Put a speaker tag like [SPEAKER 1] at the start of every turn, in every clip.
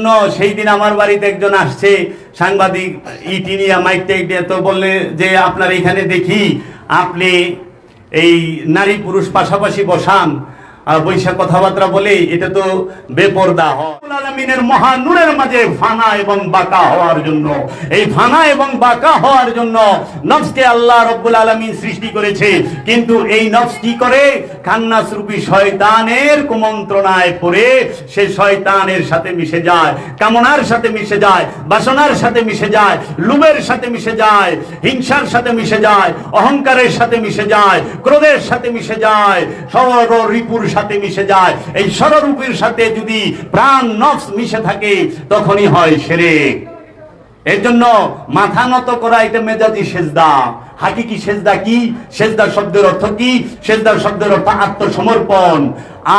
[SPEAKER 1] জন্য সেই দিন আমার বাড়িতে একজন আসছে, সাংবাদিক, ইটি নিয়ে মাইক টাইক দিয়ে তো বললে যে, আপনার এখানে দেখি আপনি এই নারী পুরুষ পাশাপাশি বসান। আর বৈশাখ কথাবার্তা বলে এটা তো বেপরদা হয়। রব্বুল আলামিনের মহা নূরের মাঝে ফানা এবং বাঁকা হওয়ার জন্য, এই ফানা এবং বাঁকা হওয়ার জন্য নফসকে আল্লাহ রব্বুল আলামিন সৃষ্টি করেছে। কিন্তু এই নফস কি করে? কান্নাসরূপী শয়তানের কুমন্ত্রণায় পড়ে, সে শয়তানের সাথে মিশে যায়, কামনার সাথে মিশে যায়, বাসনার সাথে মিশে যায় লুবের সাথে মিশে যায়, হিংসার সাথে মিশে যায়, অহংকারের সাথে মিশে যায়, ক্রোধের সাথে মিশে যায়, সর রিপুর সাথে মিশে যায়, এই সররূপের সাথে যদি প্রাণ নফস মিশে থাকে, তখনই হয় সেরেক। এর জন্য মাথা নত করা এটা মেজাজি সেজদা। হাকিকি সেজদা কি? সেজদা শব্দের অর্থ কি? সেজদার শব্দের অর্থ আত্মসমর্পণ।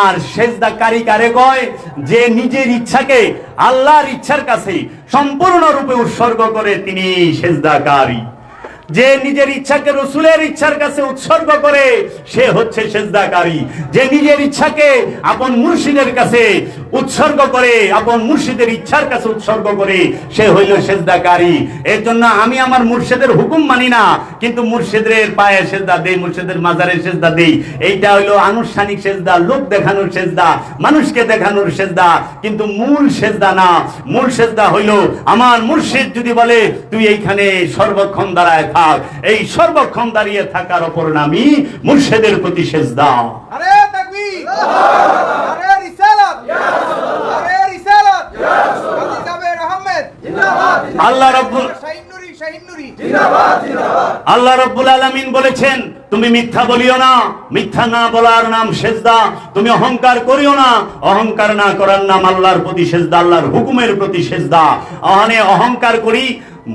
[SPEAKER 1] আর সেজদা কারি কারে কয়? যে নিজের ইচ্ছাকে আল্লাহর ইচ্ছার কাছে সম্পূর্ণরূপে উৎসর্গ করে, তিনি সেজদাকারী। যে নিজের ইচ্ছাকে রসুলের ইচ্ছার কাছে উৎসর্গ করে, সে হচ্ছে সেজদাকারী। যে নিজের ইচ্ছাকে আপন মুর্শিদের কাছে উৎসর্গ করে, আপন মুর্শিদের ইচ্ছার কাছে উৎসর্গ করে, সে হইল সেজদাকারী। এর জন্য আমি আমার মুর্শিদের হুকুম মানি না, কিন্তু মুর্শিদের পায়ে সেজদা দেই, মুর্শিদের মাজারে সেজদা দেই। এইটা হইল আনুষ্ঠানিক সেজদা, লোক দেখানোর সেজদা, মানুষকে দেখানোর সেজদা, কিন্তু মূল সেজদা না। মূল সেজদা হইল, আমার মুর্শিদ যদি বলে, তুই এইখানে সর্বক্ষণ দাঁড়ায় থাক। এই সর্বক্ষণ দাঁড়িয়ে থাকার অপর নামই মুর্শিদের প্রতি সেজদা।
[SPEAKER 2] আরে, তাকবীর! আরে রিসালাত আরে রিসালাত গাজী জাবের আহমেদ জিন্দাবাদ
[SPEAKER 1] আল্লাহ রব্বুল আল্লাহ রব্বুল আলামিন বলেছেন তুমি মিথ্যা বলিও না মিথ্যা না বলার নাম সেজদা। তুমি অহংকার করিও না অহংকার না করার নাম আল্লাহর প্রতি সেজদা আল্লাহর হুকুমের প্রতি সেজদা। অহানে অহংকার করি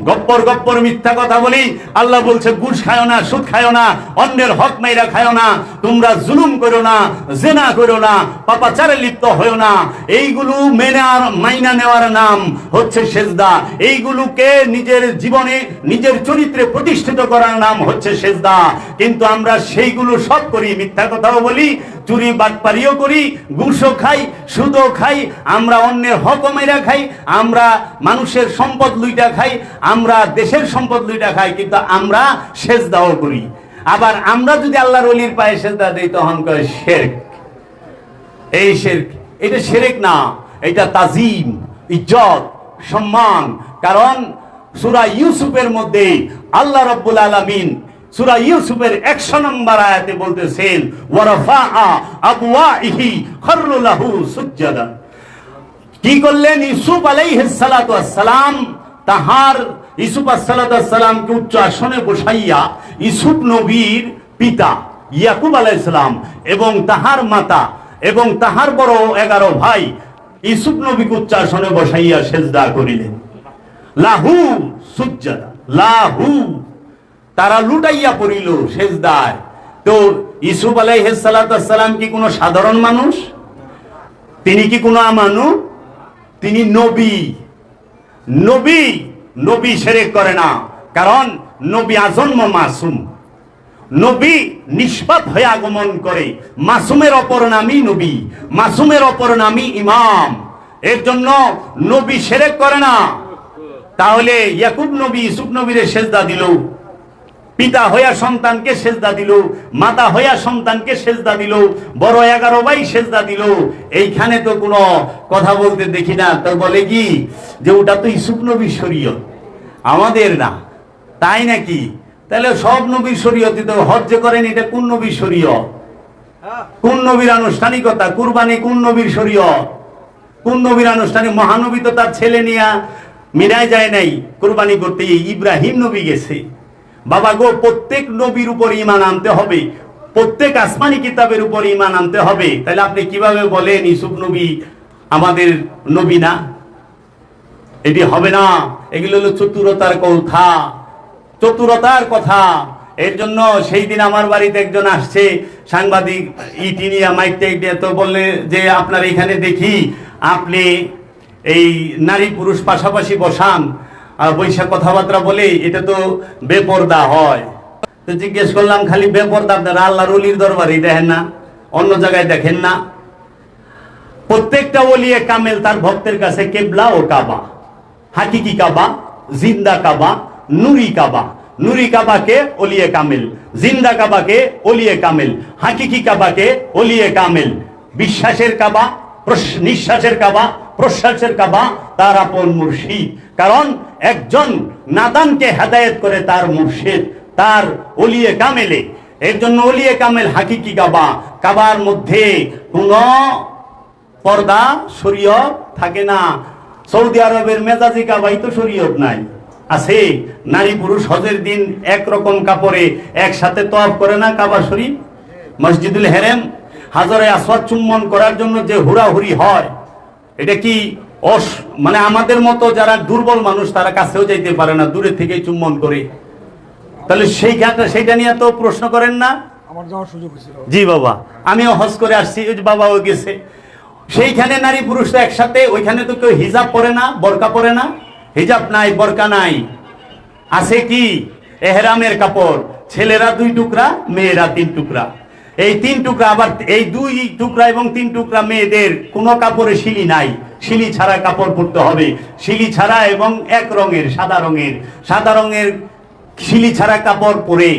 [SPEAKER 1] গপ্পর গপ্পর মিথ্যা কথা বলি, আল্লাহ বলছে, ঘুষ খায়ও না, সুদ খায়ও না, অন্যের হক মাইরা খায়ও না, তোমরা জুলুম করো না, জেনা করো না, পাপাচারে লিপ্ত হয়েও না। এইগুলো মেনে আর মাইনা নেওয়ার নাম হচ্ছে সেজদা। এইগুলোকে নিজের জীবনে, নিজের চরিত্রে প্রতিষ্ঠিত করার নাম হচ্ছে সেজদা। কিন্তু আমরা সেইগুলো সব করি, মিথ্যা কথাও বলি চুরি বাটপারিও করি, ঘুষও খাই, সুদও খাই, আমরা অন্যের হক মেরা খাই, আমরা মানুষের সম্পদ লুইটা খাই, আমরা দেশের সম্পদ লুইটা খাই, কিন্তু আমরা সেজদাও করি। আবার আমরা যদি আল্লাহর অলির পায়ে সেজদা দিই, তখন কয় শেরক। এই শেরক, এটা শেরেক না, এটা তাজিম, ইজ্জত, সম্মান। কারণ সুরা ইউসুফের মধ্যে আল্লাহ রাব্বুল আলামিন সূরা ইউসুফের 100 নম্বর আয়াতে বলতেছেন কি করলেন? সালাতু সালাম তাহার আলাইহিস উচ্চ আসনে বসাইয়া ইউসুফ নবীর পিতা ইয়াকুব আলাইহিস সালাম এবং তাহার মাতা এবং তাহার বড় এগারো ভাই ইউসুফ নবীকে উচ্চ আসনে বসাইয়া সেজদা করিলেন। লাহু সুজ্জাদা, লাহু তারা লুটাইয়া পড়িল সেজদায়। তো ইসুফ আলাইহিস সালাম কি কোনো সাধারণ মানুষ? তিনি কি কোনো আমানু? তিনি নবী। নবী নবী সেরেক করে না, কারণ নবী আজন্ম মাসুম। নবী নিষ্পাত হয়ে আগমন করে, মাসুমের অপর নামই নবী, মাসুমের অপর নামই ইমাম। এর জন্য নবী সেরেক করে না। তাহলে ইয়াকুব নবী, ইসুফ নবীরে সেজদা দিল। পিতা হইয়া সন্তানকে সেজদা দিল, মাতা হইয়া সন্তানকে সেজদা দিল, বড় এগারো ভাই সেজদা দিল। এইখানে তো কোনো কথা বলতে দেখি না, তো বলে কি যে ওটা তো ইসুফ নবীর আমাদের না, তাই নাকি? তাহলে সব নবীর শরীয়তে তো হজ যে করেন, এটা কোন নবীর শরীয়ত? কোন নবীর আনুষ্ঠানিকতা? কুরবানি কোন নবীর শরীয়ত? কোন নবীর আনুষ্ঠানিক? মহানবী তো তার ছেলে নিয়া মিনায় যায় নাই, কুরবানি করতে। ইব্রাহিম নবী গেছে। বাবা গো, প্রত্যেক নবীর উপর ইমান আনতে হবে। প্রত্যেক আসমানি কিতাবের উপর ইমান আনতে হবে। তাহলে আপনি কীভাবে বলেন ইসুফ নবী আমাদের নবী না? এটি হবে না। এগুলো হলো চতুরতার কথা। চতুরতার কথা। এর জন্য সেই দিন আমার বাড়িতে একজন আসছে, সাংবাদিক, ইটি নিয়ে মাইক দিয়ে তো বললে যে, আপনার এখানে দেখি, আপনি এই নারী পুরুষ পাশাপাশি বসান। আর বৈশাখ কথাবার্তা বলে এটা তো বেপর্দা হয়। তো জিজ্ঞেস করলাম, খালি বেপর্দা আপনারা আল্লাহ রলির দরবারই দেখেন না, অন্য জায়গায় দেখেন না। প্রত্যেকটা ওলিয়ে কামেল, তার ভক্তের কাছে কেবলা ও কাবা। হাকিকি কাবা, জিন্দা কাবা, নুরি কাবা। নুরি কাবাকে ওলিয়ে কামেল, জিন্দা কাবাকে ওলিয়ে কামেল, হাকিকি কাবাকে ওলিয়ে কামেল। বিশ্বাসের কাবা নিঃশ্বাসের কাবা, প্রশ্বাসের কাবা, তার আপন মুর্শিদ। কারণ একজন নাদানকে হেদায়েত করে তার মুর্শিদ, তার অলিয়ে কামেলে। এর জন্য ওলিয়ে কামেল হাকিকি কাবা। কাবার মধ্যে কোন পর্দা, শরীয়ত থাকে না। সৌদি আরবের মেজাজি কাবাই তো শরীয়ত নাই। আছে, নারী পুরুষ হজের দিন একরকম কাপড়ে একসাথে তওয়াফ করে না কাবা শরীফ? মসজিদুল হেরেম, হাজরে আসওয়াদ চুম্বন করার জন্য যে হুড়াহুড়ি হয়, এটা কি অস। মানে আমাদের মতো যারা দুর্বল মানুষ তারা কাছেও যাইতে পারে না দূরে থেকে চুম্বন করে। তাহলে সেই ক্ষেত্রে সেইটা নিয়ে তো প্রশ্ন করেন না?
[SPEAKER 2] আমার যাওয়ার সুযোগ হয়েছিল।
[SPEAKER 1] জি বাবা আমিও হজ করে আসছি বাবাও গেছে। সেইখানে নারী পুরুষ তো একসাথে ওইখানে তো কেউ হিজাব পরে না বরকা পরে না? হিজাব নাই বরকা নাই। আছে কি? এহরামের কাপড়। ছেলেরা দুই টুকরা মেয়েরা তিন টুকরা। এই তিন টুকরা আবার এই দুই টুকরা এবং তিন টুকরা মেয়েদের কোনো কাপড়ে শিলি নাই। শিলি ছাড়া কাপড় পরতে হবে। শিলি ছাড়া এবং এক রঙের, সাদা রঙের। সাদা রঙের শিলি ছাড়া কাপড় পরে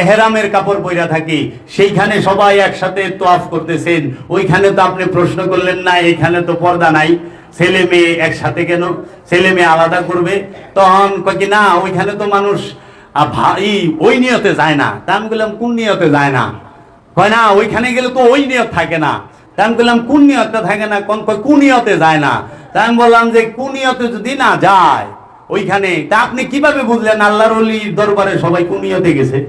[SPEAKER 1] এহেরামের কাপড় পইরা থাকি। সেইখানে সবাই একসাথে তোয়াফ করতেছেন। ওইখানে তো আপনি প্রশ্ন করলেন না, এইখানে তো পর্দা নাই। ছেলে মেয়ে একসাথে কেন? ছেলে মেয়ে আলাদা করবে? তখন কি, না, ওইখানে তো মানুষ ভাই, ওই নিয়তে যায় না। তা আমি বললাম, কোন নিয়তে যায় না? কয়, না, ওইখানে গেলে তো ওই নিয়ত থাকে না। আমি বললাম, কোন নিয়তে থাকে না? কোন কয়, কোন নিয়তে যায় না? তাই আমি বললাম যে, কোন নিয়তে যদি না যায়, ওইখানে। তা আপনি কীভাবে বুঝলেন আল্লাহর দরবারে সবাই কোন নিয়তে গেছে?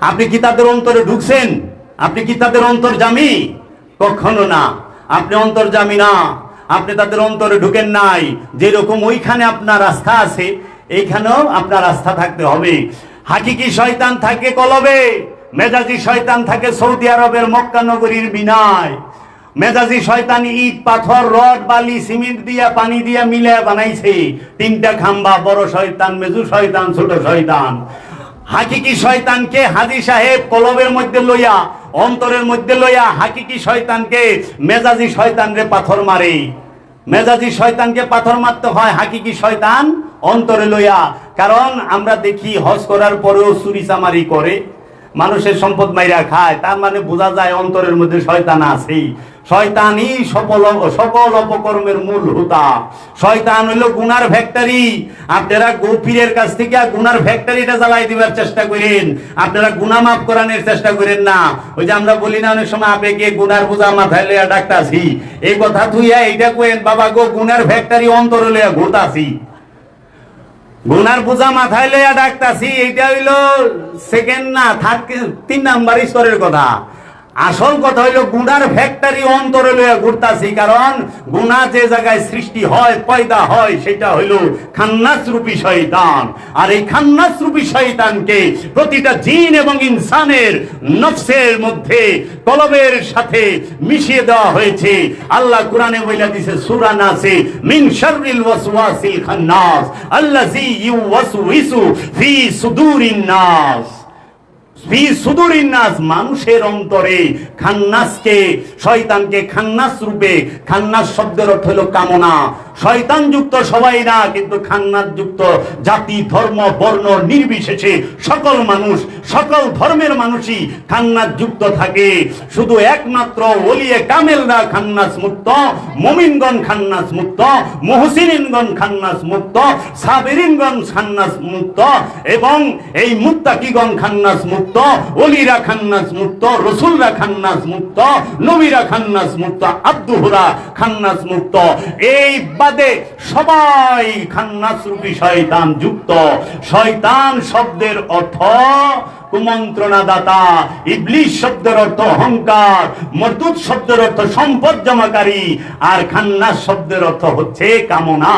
[SPEAKER 1] আপনি কি তাদের অন্তরে ঢুকছেন? আপনি কি তাদের অন্তর জামি কখনো না। আপনি অন্তর জামি না। আপনি তাদের অন্তরে ঢুকেন নাই। যেরকম ওইখানে আপনার আস্থা আছে, এইখানেও আপনার আস্থা থাকতে হবে। হাকিকি শয়তান থাকে কলবে? মেজাজি শয়তান থাকে সৌদি আরবের মক্কা নগরীর বিনায়। মেজাজি শয়তান ইট, পাথর, রড, বালি, সিমেন্ট দিয়া, পানি দিয়া মিলে বানাইছে। তিনটা খাম্বা, বড় শয়তান, মেজু শয়তান, ছোট শয়তান। হাকিকি শয়তানকে হাজি সাহেব কলবের মধ্যে লইয়া, অন্তরের মধ্যে লইয়া হাকিকি শয়তানকে মেজাজি শয়তানরে পাথর মারে। মেজাজি শয়তানকে পাথর মারতে হয় হাকিকি শয়তান অন্তরে লইয়া। কারণ আমরা দেখি হজ করার পরেও চুরি চামারি করে। মানুষের সম্পদ মাইরা খায়, তার মানে বোঝা যায় অন্তরের মধ্যে শয়তান আছেই। শয়তানই সফল সকল অপকর্মের মূল হুতা। শয়তান হইল গুনার ফ্যাক্টরি। আপনারা গোপীরের কাছ থেকে গুনার ফ্যাক্টরিটা জ্বালাই দিবার চেষ্টা করেন। আপনারা গুনা মাফ করানোর চেষ্টা করেন না। ওই যে আমরা বলি না, অনেক সময় আবেগে গুনার বোঝা মাথায় লইয়া ডাকতাছি। এই কথা তুইয়া এইটা কইন বাবা গো, গুনার ফ্যাক্টরি অন্তরে লইয়া ঘুরতাছি। গুনার বোঝা মাথায় লইয়া ডাকতাছি এইটা হইল সেকেন্ড না থার্ড তিন নাম্বার স্তরের কথা। আসল কথা হইল গুনার ফ্যাক্টরি অন্তরে লইয়া ঘুরতাছি, কারণ গুনা যে জায়গায় সৃষ্টি হয়, পয়দা হয়, সেটা হইল খান্নাস রূপী শয়তান। আর এই খান্নাস রূপী শয়তানকে প্রতিটা জিন এবং ইনসানের নফসের মধ্যে কলবের সাথে মিশিয়ে দেওয়া হয়েছে। আল্লাহ কোরআনে বইলা দিছে, সূরা নাসে, মিন শাররিল ওয়াসওয়াসিল খান্নাস, আল্লাযী ইউওয়াসউইসু ফি সুদুরিন নাস। মানুষের অন্তরে খান্নাসকে শয়তানকে খান্নাস রূপে খান্নাস শব্দের অর্থ হলো কামনা। শয়তান যুক্ত সবাই না, কিন্তু খান্নাস যুক্ত জাতি, ধর্ম, বর্ণ নির্বিশেষে সকল মানুষ, সকল ধর্মের মানুষই খান্নাস যুক্ত থাকে। শুধু একমাত্র ওলিয়ে কামেলরা খান্নাস মুক্ত মুমিনগণ খান্নাস মুক্ত মুহসিনগণ খান্নাস মুক্ত সাবেরিনগণ খান্নাস মুক্ত এবং এই মুত্তাকিগণ খান্নাস মুক্ত ওলিরা খান্নাস মুক্ত রসুলরা খান্নাস মুক্ত নবীরা খান্নাস মুক্ত আব্দুহুরা খান্নাস মুক্ত এই বাদে সবাই খান্নাস রূপী শয়তান যুক্ত। শয়তান শব্দের অর্থ কুমন্ত্রণা দাতা ইবলিশ শব্দের অর্থ অহংকার, মরদুদ শব্দের অর্থ সম্পদ জমাকারী, আর খান্নাস শব্দের অর্থ হচ্ছে কামনা।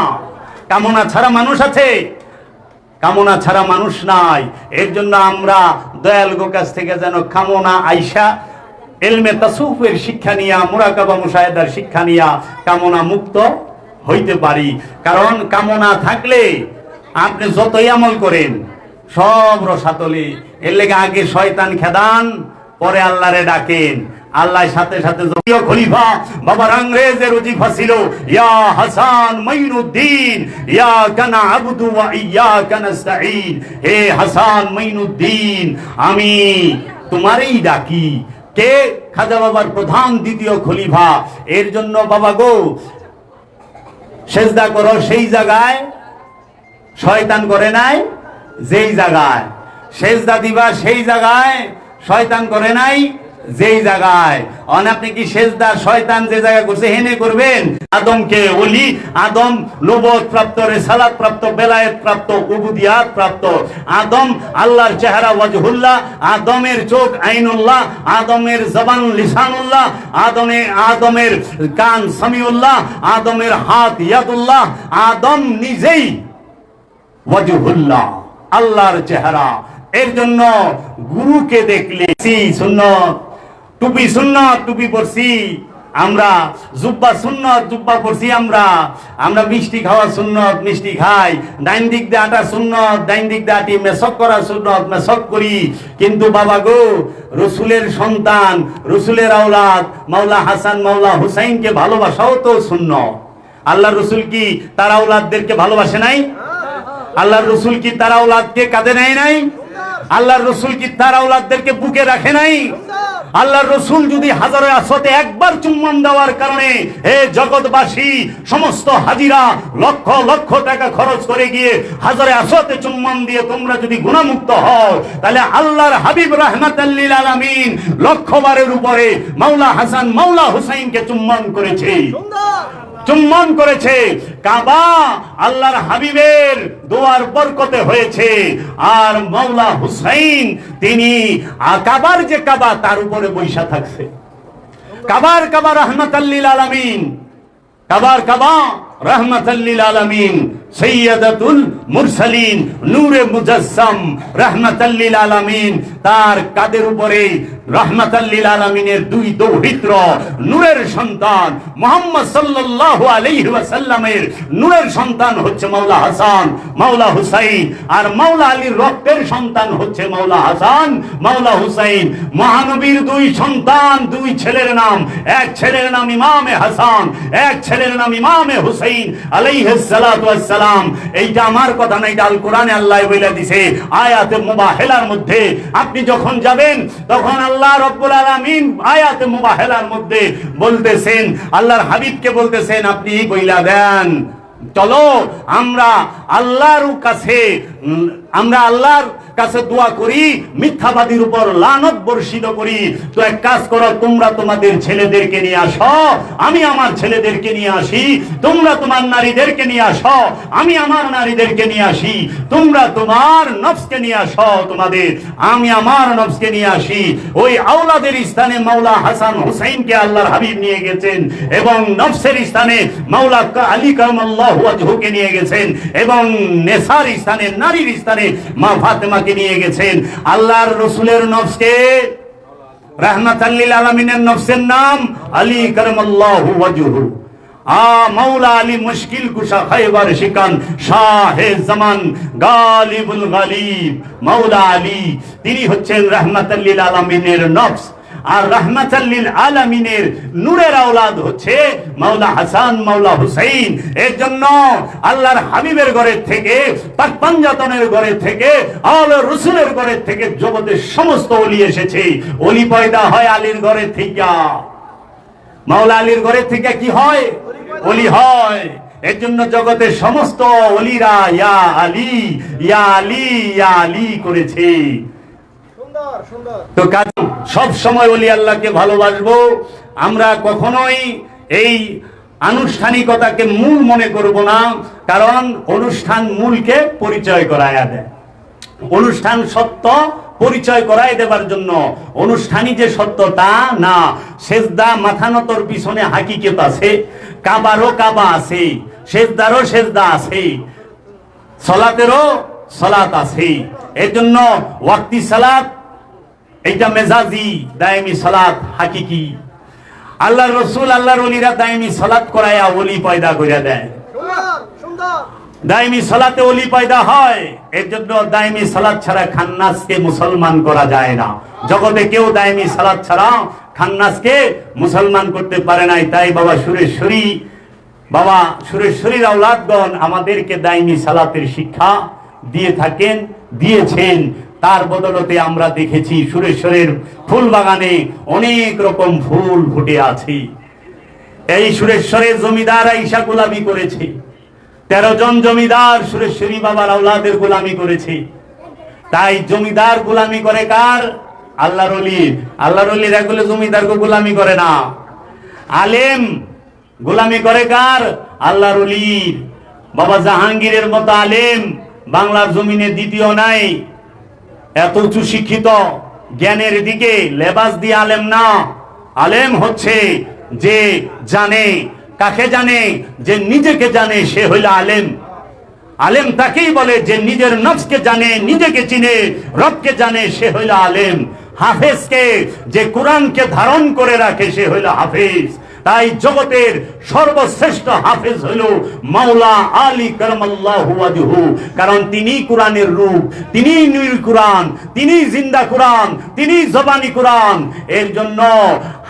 [SPEAKER 1] কামনা ছাড়া মানুষ আছে, কামনা ছাড়া মানুষ নাই। এর জন্য আমরা দয়াল কাছ থেকে যেন কামনা আইসা এলমে তাসুফের শিক্ষা নিয়া, মুরাকাবা মুশাহেদার শিক্ষা নিয়া কামনা মুক্ত হইতে পারি। কারণ কামনা থাকলে আপনি যতই আমল করেন, সব রসাতলে। এর লেগে আগে শয়তান খেদান, পরে আল্লাহরে ডাকেন। আল্লাহ সাথে সাথে জমিও খলিফা, বাবার আংরেজের উজিফা ছিল, ইয়া হাসান মাইনুদ্দিন ইয়া কানা আবদু ওয়া ইয়া কানাস্তাইন হে হাসান মাইনুদ্দিন আমি তোমারই ডাকি। কে? খাজা বাবার প্রধান দ্বিতীয় খলিফা। এর জন্য বাবা গো সেজদা করো, সেই জায়গায় শয়তান করে নাই, যেই জায়গায়। সেজদা দিবা, সেই জায়গায় শয়তান করে নাই যেই জায়গায় অন আপনি কি সেজদা শয়তান যে জায়গায় করছে হেনে করবেন আদমকে ওলি, আদম নবত প্রাপ্ত রেসালাত প্রাপ্ত বেলায়েত প্রাপ্ত উবুদিয়াত প্রাপ্ত আদম আল্লাহর চেহারা ওয়াজহুল্লাহ, আদমের চোখ আইনুল্লাহ, আদমের জবান লিসানুল্লাহ, আদমে, আদমের কান সামিউল্লাহ, আদমের হাত ইয়াদুল্লাহ, আদম নিজেই ওয়াজহুল্লাহ, আল্লাহর চেহারা। এর জন্য গুরুকে দেখলে সুন্নত। টুপি সুন্নত, টুপি পরছি আমরা। জুব্বা সুন্নত, জুব্বা পরছি আমরা। আমরা মিষ্টি খাওয়া সুন্নত, মিষ্টি খাই। ডাইন দিক দিয়ে আটা সুন্নত, ডাইন দিক দিয়ে আটি মেসক করা সুন্নত মেসক করি। কিন্তু বাবা গো, রসুলের সন্তান, রসুলের আওলাদ, মাওলা হাসান, মাওলা হুসাইনকে ভালোবাসাও তো শূন্য আল্লাহ রসুল কি তার আওলাদদেরকে ভালোবাসে নাই? আল্লাহর রসুল কি তার আওলাদকে কাঁদে নেয় নাই? আল্লাহর রসুল কি তার আওলাদদেরকে বুকে রাখে নাই? আল্লাহর রসুল যদি হাজারে আসতে একবার চুম্বন দেওয়ার কারণে হে জগৎবাসী, সমস্ত হাজিরা লক্ষ লক্ষ টাকা খরচ করে গিয়ে হাজারে আসতে চুম্বন দিয়ে তোমরা যদি গুণামুক্ত হও, তাহলে আল্লাহর হাবিব রহমাতাল্লিল আলামিন লক্ষবারের উপরে মাওলা হাসান মাওলা হুসাইনকে চুম্বন করেছে। চুম্বন করেছে। কাবা আল্লাহর হাবিবের দোয়ার বরকতে হয়েছে। আর মৌলা হুসাইন, তিনি কাবার যে কাবা, তার উপরে বৈশা থাকছে। কাবার কাবা রহমতাল্লিল আলামিন। কাবার কাবা রহমতাল্লিল আলামিন। সৈয়দাতুল মুরসালিন, নূরে মুজাসসাম রহমতাল্লিল আলামিন। তার কাদের উপরে রহমতাল্লিল আলামিনের দুই দৌহিত্র, নূরের সন্তান নূরের সন্তান হচ্ছে মাওলা হাসান, মাওলা হুসাইন। আর মাওলা আলীর রক্তের সন্তান হচ্ছে মাওলা হাসান, মাওলা হুসাইন। মহানবীর দুই সন্তান, দুই ছেলের নাম। এক ছেলের নাম ইমামে হাসান, এক ছেলের নাম ইমামে হুসাইন। আলাইহিস সালাম এইটা আমার কথা নাই আল কোরআনে আল্লাহ বলে দিছে। আয়াতে মুবাহেলার মধ্যে। আপনি যখন যাবেন, তখন আল্লাহ রব্বুল আলামিন আয়াতে মুবাহেলার মধ্যে বলতেছেন, আল্লাহর হাবিবকে বলতেছেন, আপনি বইলা দেন। চলো, আমরা আল্লাহর কাছে আমরা আল্লাহর কাছে দোয়া করি, মিথ্যাবাদীর উপর লানত বর্ষিত করি। তো এক কাজ করো, তোমরা তোমাদের ছেলেদেরকে নিয়ে আসো, আমি আমার ছেলেদেরকে নিয়ে আসি, তোমরা তোমার নারীদেরকে নিয়ে আসো, আমি আমার নারীদেরকে নিয়ে আসি, তোমরা তোমার নফসকে নিয়ে আসো তোমাদের, আমি আমার নফসকে নিয়ে আসি। ওই আওলাদের স্থানে মাওলা হাসান হুসাইনকে আল্লাহর হাবিব নিয়ে গেছেন এবং নফসের স্থানে মাওলা আলী কামাল্লাহ নিয়ে গেছেন এবং নেসার স্থানে নারীর স্থানে মা ফাতেমাকে নিয়ে গেছেন। আল্লাহর রসুলের নফসকে রাহমাতাল্লিল আলামিনের নফসের নাম আলী কারামাল্লাহু ওয়াজহু। আ মাওলা আলী মুশকিল কুশা খাইবার শিকান শাহে জামান গালিবুল গালিব। মাওলা আলী, তিনি হচ্ছেন রাহমাতাল্লিল আলামিনের নফস। আর রাহমাতাল্লিল আলামিনের নূরের আওলাদ হচ্ছে মাওলা হাসান, মাওলা হুসাইন। এর জন্য আল্লাহর হাবিবের ঘরের থেকে পাক পাঞ্জাতনের ঘরের থেকে, আল রসুলের ঘরের থেকে জগতের সমস্ত অলি এসেছে। অলি পয়দা হয় আলীর ঘরের থেকে। মাওলা আলীর ঘরের থেকে কি হয়? অলি হয়। এর জন্য জগতের সমস্ত অলিরা ইয়া আলী ইয়া আলী ইয়া আলী করেছে। তো কাজ, সব সময় অলি আল্লাহকে ভালোবাসবো। আমরা কখনোই এই আনুষ্ঠানিকতাকে মূল মনে করব না, কারণ অনুষ্ঠান মূলকে পরিচয় করায়া দেয়। অনুষ্ঠান সত্য পরিচয় করাই দেবার জন্য, অনুষ্ঠানই যে সত্য তা না। সেজদা মাথানতর পিছনে হাকিকত আছে, কাবারও কাবা আছে, সেজদারও সেজদা আছে, সলাতেরও সলাত আছে। এর জন্য ওয়াক্তি সালাত এইটা মেজাজি দায়মি সালাত হাকিকি। আল্লাহ রসুল আল্লাহর অলিরা দায়মি সালাত করায়া অলি পয়দা করে দেয়। দায়মি সালাতে অলি পয়দা হয় এর জন্য দায়মি সালাত ছাড়া খান্নাসকে মুসলমান করা যায় না। জগতে কেউ দায়মি সালাত ছাড়া খান্নাসকে মুসলমান করতে পারে নাই। তাই বাবা সুরেশ্বরী বাবা সুরেশ্বরীর আওলাদগণ আমাদেরকে দাইমি সালাতের শিক্ষা দিয়ে থাকেন দিয়েছেন। তার বদলতে আমরা দেখেছি সুরেশ্বরের ফুল বাগানে অনেক রকম ফুল ফুটে আছে। এই সুরেশ্বরের জমিদার ঈশা গোলামি করেছে। তেরো জন জমিদার সুরেশ্বরী বাবার আওলাদের গোলামি করেছে। তাই জমিদার গোলামি করে কার? আল্লাহর অলির আল্লাহর অলির এগুলো জমিদারকে গোলামি করে না। আলেম গোলামি করে কার? আল্লাহর অলির বাবা জাহাঙ্গীরের মতো আলেম বাংলার জমিনে দ্বিতীয় নাই। এত উঁচু শিক্ষিত জ্ঞানের দিকে লেবাস দিয়ে আলেম না। আলেম হচ্ছে যে জানে, কাকে জানে? যে নিজেকে জানে, সে হইল আলেম। আলেম তাকেই বলে যে নিজের নফসকে জানে, নিজেকে চিনে, রবকে জানে, সে হইল আলেম। হাফেজকে যে কোরআনকে ধারণ করে রাখে, সে হইল হাফেজ। তাই জগতের সর্বশ্রেষ্ঠ হাফেজ হইল মাওলা আলী করমাল্লাহু কারণ তিনি কোরআনের রূপ তিনি নীল কোরআন তিনি জিন্দা কোরআন তিনি জবানি কোরআন। এর জন্য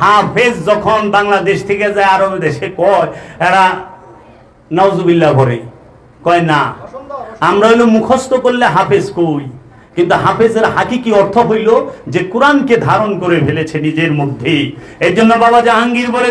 [SPEAKER 1] হাফেজ যখন বাংলাদেশ থেকে যায়, আরব দেশে কয়, এরা নওজুবিল্লাহ ভরে কয় না, আমরা হইল মুখস্থ করলে হাফেজ কই? কিন্তু হাফেজের হাকিকি অর্থ হইল যে কোরআনকে ধারণ করে ফেলেছে নিজের মধ্যে এর জন্য বাবা জাহাঙ্গীর বলে